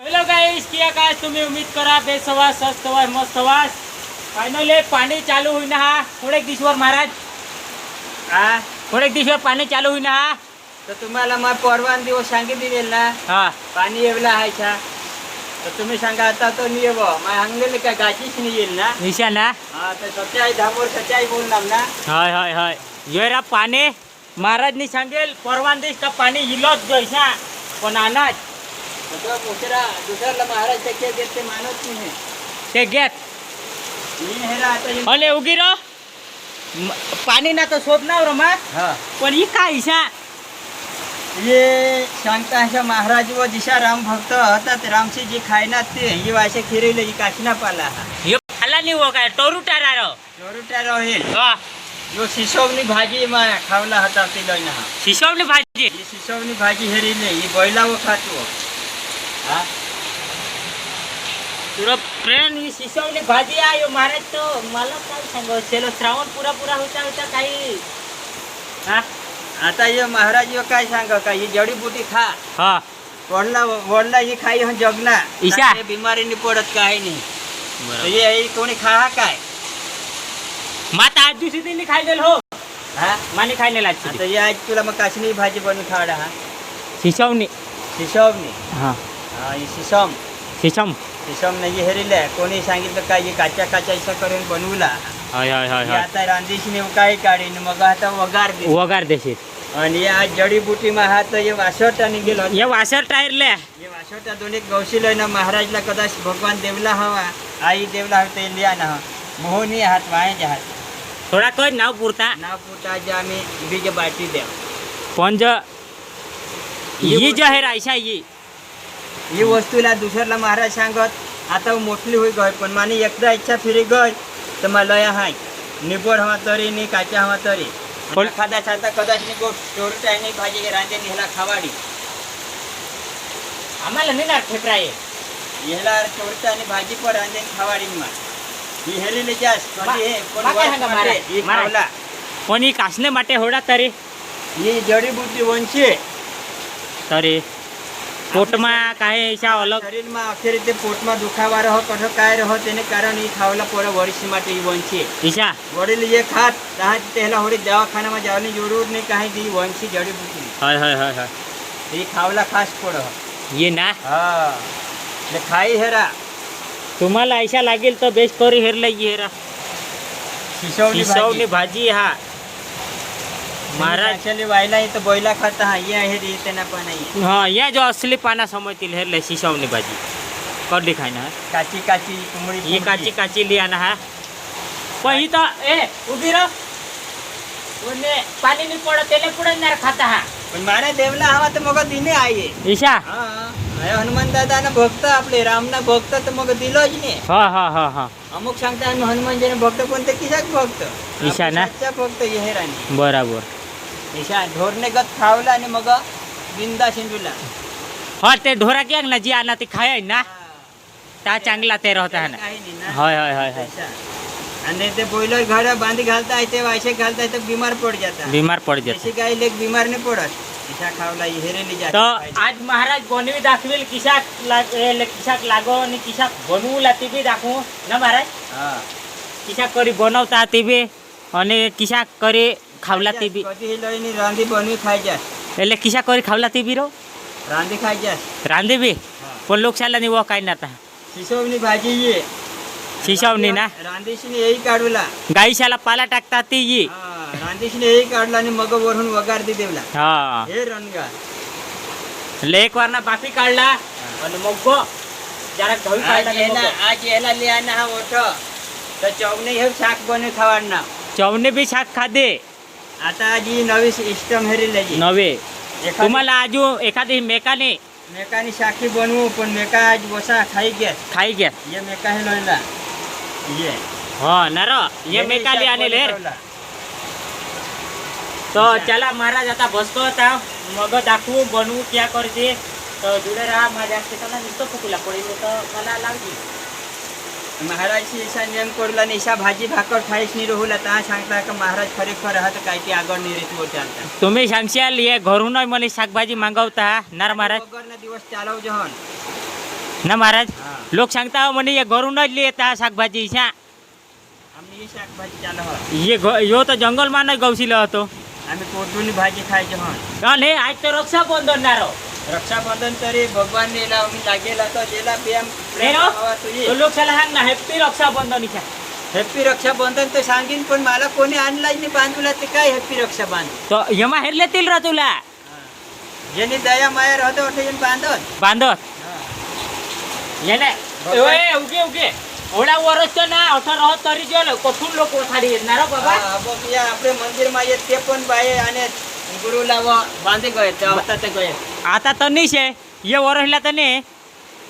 Hello guys किया काय तुम्ही उम्मीद करा बेस्ट हवा स्वस्त हवा मस्त हवा फायनली पाणी चालू होईना हा. थोडेक दिवसवर महाराज. हा? थोडेक दिवसवर पाणी चालू होईना हा. तर तुम्हाला मग परवान दिवस सांगितले ना? हा. पाणी येवला का? तर तुम्ही सांगा आता तो नाही येव मग सांगलेलं का गाचीच नाही येईल ना? निशा ना हा तर सच्चाई धामोर सच्चाई बोलणार ना? हय हय हय. येरा पाणी. महाराजनी सांगेल परवान दिवस का पाणी इलोच जैसा पण अनाज. तर तो दुसरा दुसऱ्याला महाराज शक्य देत ते मानत नाही ते घेत मी हेरा आता हे- अले उगी रो म- पाणी ना तो शोधणार रो मा हा पण ही काय इशा ये सांगता अशा महाराज व दिशा राम भक्त होतात रामशी जी खायना ते ही वाशे खिरवले ही काशीना पाला हा हे आला नाही हो काय टोरू टारा रो चोरुट्या राहील हा जो शिशवनी भाजी मा खावला होता ती लयना हा शिशवली भाजी ही शिशवनी भाजी हेरिले ही बैला व खातो हा? तुला फ्रेंड ही भाजी आहे ह्यो महाराज तो. मला काय सांगू? चलो श्रावण पुरा पुरा होता होता काही. हा? आता ये महाराज यो काय सांग? का ही जडीबुटी खा. हा. वडला वडला ही खाई हं जगना. ईशा. चांगले बिमारी नाही पडत काय नाही तर ही कोणी खा हा काय? माता आज दिवशी दिली खायलेल हो. हा? माने खायलेल आता आज आज तुला मग काशनी भाजी बनवून खावडा हा? शिशवनी शिशवनी हा. हा ही शिशम शिशम शिशम नाही हेरिले कोणी सांगितलं काय हे काच्या काच्या इसा करून बनवला हय हय हय हे हय आता रांदेशीने काय काढीन मग आता वगार दे वगार देशील आणि या जडीबुटी मा हा तर हे वासोटा निघेल होता. ये वासर टायरले हे वासोटा दोन्ही गौशील ना महाराजला कदाच भगवान देवला हवा आई देवला हवा ते लिया ना मोहनी हात वाय हात थोडा कर नाव पुरता नाव पुटा जे आम्ही बीज बाटी द्या पण ज ही जे आहे रायशा ही ही वस्तूला दुसऱ्याला महाराज सांगत आता मोठली होई गय पण माने एकदा इच्छा फिरी गय तर मला लया हाय निबोर हवा तरी नि काचा हवा तरी पण- खादा छाता कदाच नि गोट चोरट आहे नि भाजी रांधे ह्याला खावाडी आम्हाला नाही ना ठेपरा आहे ह्याला चोरट आणि भाजी पण रांधे खावाडी मा ही हेरिले जास्त मा- हे कोण मा काय वाट सांगा माटे, महाराज? ही महाराज. खावला पण ही कासने माटे होडा तरी ही जडीबुटी वंशी तरी पोटमा काय अशा अलग શરીરમાં અખેરી તે પોટમાં દુખાવા રહો કઠો काय રહો તેને કારણ એ ખાવલા પડે વરિષ્ઠ માટે એ વંશી ઈશા વડીલ એ ખાત ત્યાં પહેલા હોડી દવાખાનામાં જવાની જરૂર નહીં કાંઈ દી વંશી જડીબુટી હય હય હય હય એ ખાવલા ખાસ પડે ये ना હા એટલે ખાઈ हेरा तुम्हाला ऐशा लागेल तर बेस्ट करी हेरला हेरा શિશવની शिसवनी ભાજી भाजी મારા એક્ચ્યુઅલી વાયલા તો બોયલા ખાતા અહીંયા હે રી તેના પણ અહીં. હા અહીંયા જો અસલી પાના સમજતી હે લે શીશવની ભાજી. કડી ખાઈને કાચી કાચી કુમળી એ કાચી કાચી લિયાના હા. પણ ઈ તો એ ઊભી રહો. ઓને પાણી ની પોડો તેલે પુડનાર ખાતા હા. પણ મારે દેવલા આવા તો મગજ દિને આઈએ ઈશા? હા હા. હનુમાન દાદા ના ભક્ત આપણે રામ ના ભક્ત તો મગજ દિલો જ ને. હા હા હા હા. અમુક સંતાન હનુમાનજી ના ભક્ત પણ તે કિસાક ભક્ત. ભક્ત બરાબર. નિશાન ઢોરને ગત ખાવલા અને મગ બિંદા સિંધુલા. હા તે ઢોરા ક્યાંક ના જે આનાથી ખાય ના? તા ચાંગલા તે રહેતા ને. હોય હોય હોય હોય. અને તે બોઈલર ઘરે બાંધી ઘાલતા હશે વાસે ઘાલતા હશે બીમાર પડ જતા. બીમાર પડ જતા. એસી ગાય લેક બીમાર ને પડત કિસાક ખાવલા હેરેલી જાય તો આજ મહારાજ ગોનવી દાખવેલ કિસાક કિસાક લાગો ને કિસાક બનવું લાતી બી રાખવું ના મહારાજ? હા. કિસાક કરી બનાવતા તીબી અને કિસાક કરી খাওলা তিবি রান্ধি বনি খাই যায় એટલે કિસા કરી ખાવલા તી બીરો રાંધી ખાઈ જાય. રાંધી બી? પણ લોક ચાલે ની વો કાઈ ના તા શીશવની ભાજી યે શીશવની ના? રાંધીશ ને એય કાઢવલા ગાઈ શાલા પાલા ટાકતા તી યે રાંધીશ ને એય કાઢલા ને મગ વરહુન વગાડ દી દેવલા હા. હે રનગા એટલે એક વાર ના બાફી કાઢલા અને મગો જરાક ધોઈ કાઢલા એના આજ એના લે આના ઓઠો તો ચૌને હે શાક બને ખાવાના. ચૌને બી શાક ખાધે. आता आज ही नवी सिस्टम हेरेल નવે तुम्हाला આજુ એખાદી મેકાને मेकानी शाखी बनवू पण मेका आज वसा खाई गॅस ખાઈ ગયા ये मेका हे लोयला ये હા નર ये મેકા લે આને લેર તો ચલા મહારાજ હતા ભસતો હતા મગ દાખવું બનવું ક્યાં કરજે તો જોડે રાહ माझ्या त्याला नुसतं फुकला पडेल तर मला लागली મહારાજ શ્રી ઈશાન જેમ કોરલા નિશા ભાજી ભાકર ખાઈશની રોહુલા ત્યાં સાંગતા કે મહારાજ ખરેખર હતા કાંઈ કે આગળની રીત ચાલતા તમે સાંગશ્યાલ એ ઘરું નોય મને શાકભાજી માંગવતા. ના મહારાજ. વગરના દિવસ ચાલવજો હન. ના મહારાજ. લોક સાંગતા હો મને એ ઘરું ન જ લે તા શાકભાજી શા યો તો જંગલમાં ન ગૌશીલો હતો. અમે કોટુની ભાજી ખાઈ જો હન. ને આજ તો રક્ષા બંધન નારો રક્ષાબંધન તરી ભગવાન ને એલા અમે લાગેલા તો જેલા બે પ્રેમ લોક સલાહ ના હેપી રક્ષાબંધન છે હેપી રક્ષાબંધન તો સાંગીન પણ મારા કોને આન લાઈને બાંધુલા તે કાય હેપી રક્ષાબંધન? તો એમાં હેરલે તિલ રતુલા જેની દયા માયા રહતો એટલે એમ બાંધો બાંધો લેને ઓય ઉગે ઉગે. ઓડા વરસ તો ના અઠર રહત તરી જો કઠું લોકો થારી નારો બાબા? આપણે મંદિરમાં તે પણ ભાઈ અને ગુરુ લાવવા બાંધી ગયે તે આવતા તે ગયે. आता तर नाही છે ये વરસલા તને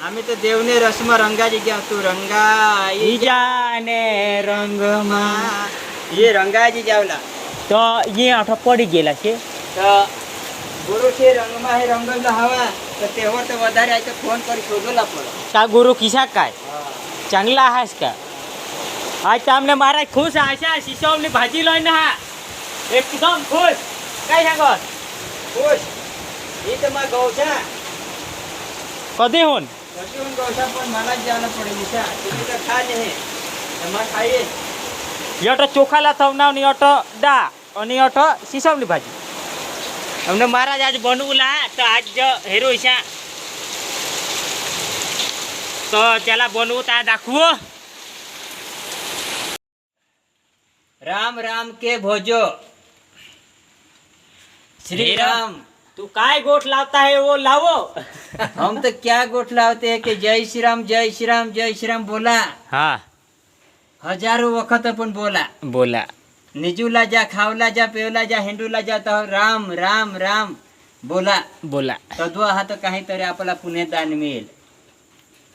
અમે તો દેવને રસમાં રંગાજી ગયા તું રંગાઈ ઈ જાને રંગમાં એ રંગાજી જાવલા તો એ અઠો પડી ગયેલા છે તો ગુરુ છે રંગમાં હે રંગેલા હવા તો તહેવાર તો વધારે આ તો ફોન કરી શોધેલા પડે તા ગુરુ કિસા काय चांगला आहेस का आज તમને મારા ખુશ આશા શિશવની ભાજી લઈને હા એકદમ ખુશ काय सांगत ખુશ તમાર ગૌશા કદી હોન? કદી હોન ગૌશા પણ મારા જાને પડી છે. એટલે તો ખા નહીં. તમાર ખાઈએ. યટ ચોખાલા થવનાવની અટ દા અને અટ સીસમની ભાજી. અમને મહારાજ આજ બનવું લા તો આજ હેરો ઈશા તો ચાલા બનવું તા દાખવો રામ રામ કે ભોજો. શ્રી રામ. तू काय गोठ लावता है वो लावो. हम तो क्या गोठ लावते है की जय श्रीराम जय श्रीराम जय श्रीराम बोला। हा. हजारो वखत पण बोला। बोला. निजूला जा खावला जा पेवला जा हिंडूला जा तर राम राम राम बोला। बोला. तद्वा हा तर काहीतरी आपला पुणे दान मिळेल।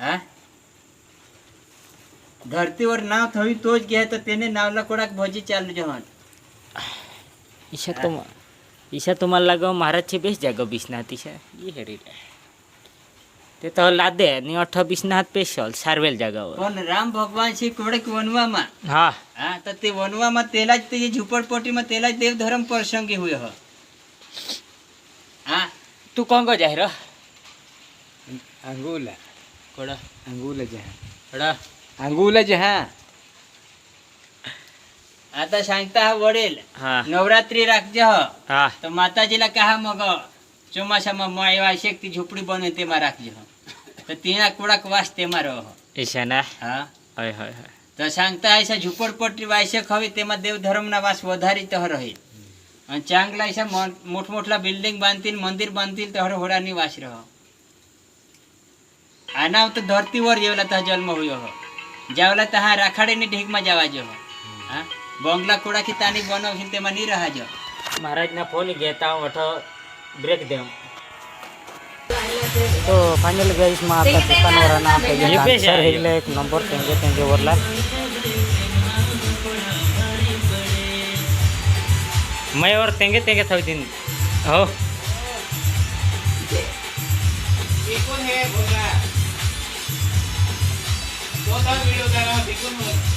हा? धरतीवर नाव थवी तोच घ्यायचं त्याने नावला कोणाक भजी चालू जेवण इशात ईशा तुम्हाला लागो महाराजची बेस जागो बिश्नाथ ईशा ये हेरी ते तो लादे आणि अठ बिश्नाथ पेशल सारवेल जागावर पण राम भगवान श्री कोडक वनवामा हा हा तर ते वनवामा तेलाच ते झुपडपट्टीમાં तेलाच देवधर्म प्रसंगी हुए ह हा तू कोंगो जाय र अंगुला कोडा अंगुला जहा कोडा अंगुला जहा આ તો સાંજતા વડેલ. નવરાત્રી રાખજો હા. તો માતાજી લા કહા મગો ચોમાસામાં મો એવા શેકતી ઝૂંપડી બને તેમાં રાખજો તો ત્યાં કુડાક વાસ તેમાં રહો ઈશાના હા. હોય હોય હોય. તો સાંગતા આયસા ઝૂંપડપટ્ટી વાયસેક હવે તેમાં દેવ ધર્મના વાસ વધારી તો રહે અને ચાંગલા છે મોટ મોટલા બિલ્ડિંગ બાંધી મંદિર બાંધી તો હરહોડાની વાસ રહો આના તો ધરતી વર જેવલા તા જન્મ હોયો હો. જેવલા તહા રાખાડીની ઢીકમાં જવા જો હા? બંગલા કોડાકી તાની બનાવશીલ તેમાં નહીં રહા જો महाराज ना फोन घेता अठ ब्रेक दे तो फायनल गाइस मग आता दुकानावर ना सर हेला एक नंबर त्यांचे त्यांच्यावरला मयावर तेंगे तेंगे थावतीन हो हे लागता आयशा ऐक ना लागता आजीवर हा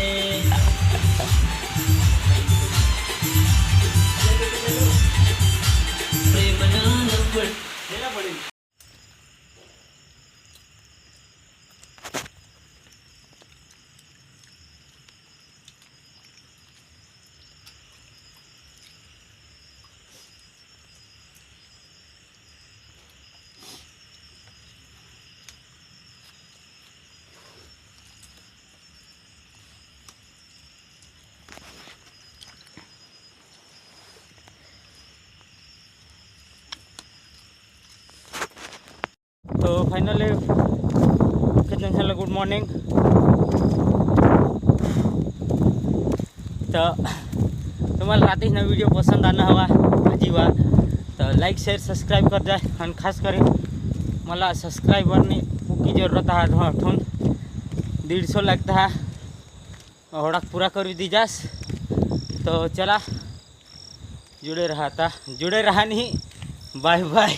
તો ફાઇનલી કેટલા ચાલે ગુડ મોર્નિંગ તો तुम्हाला रात्रीना व्हिडिओ पसंत आला हवा माझी वा तर लाईक शेअर सबस्क्राईब कर जाय आणि खास करून मला सबस्क्राईबरनी की जरूरत हा ठेवून दीडशे लागता हा होडाक पूरा करू दीजास तो चला जुड़े रहा था जुड़े रहा नहीं बाय बाय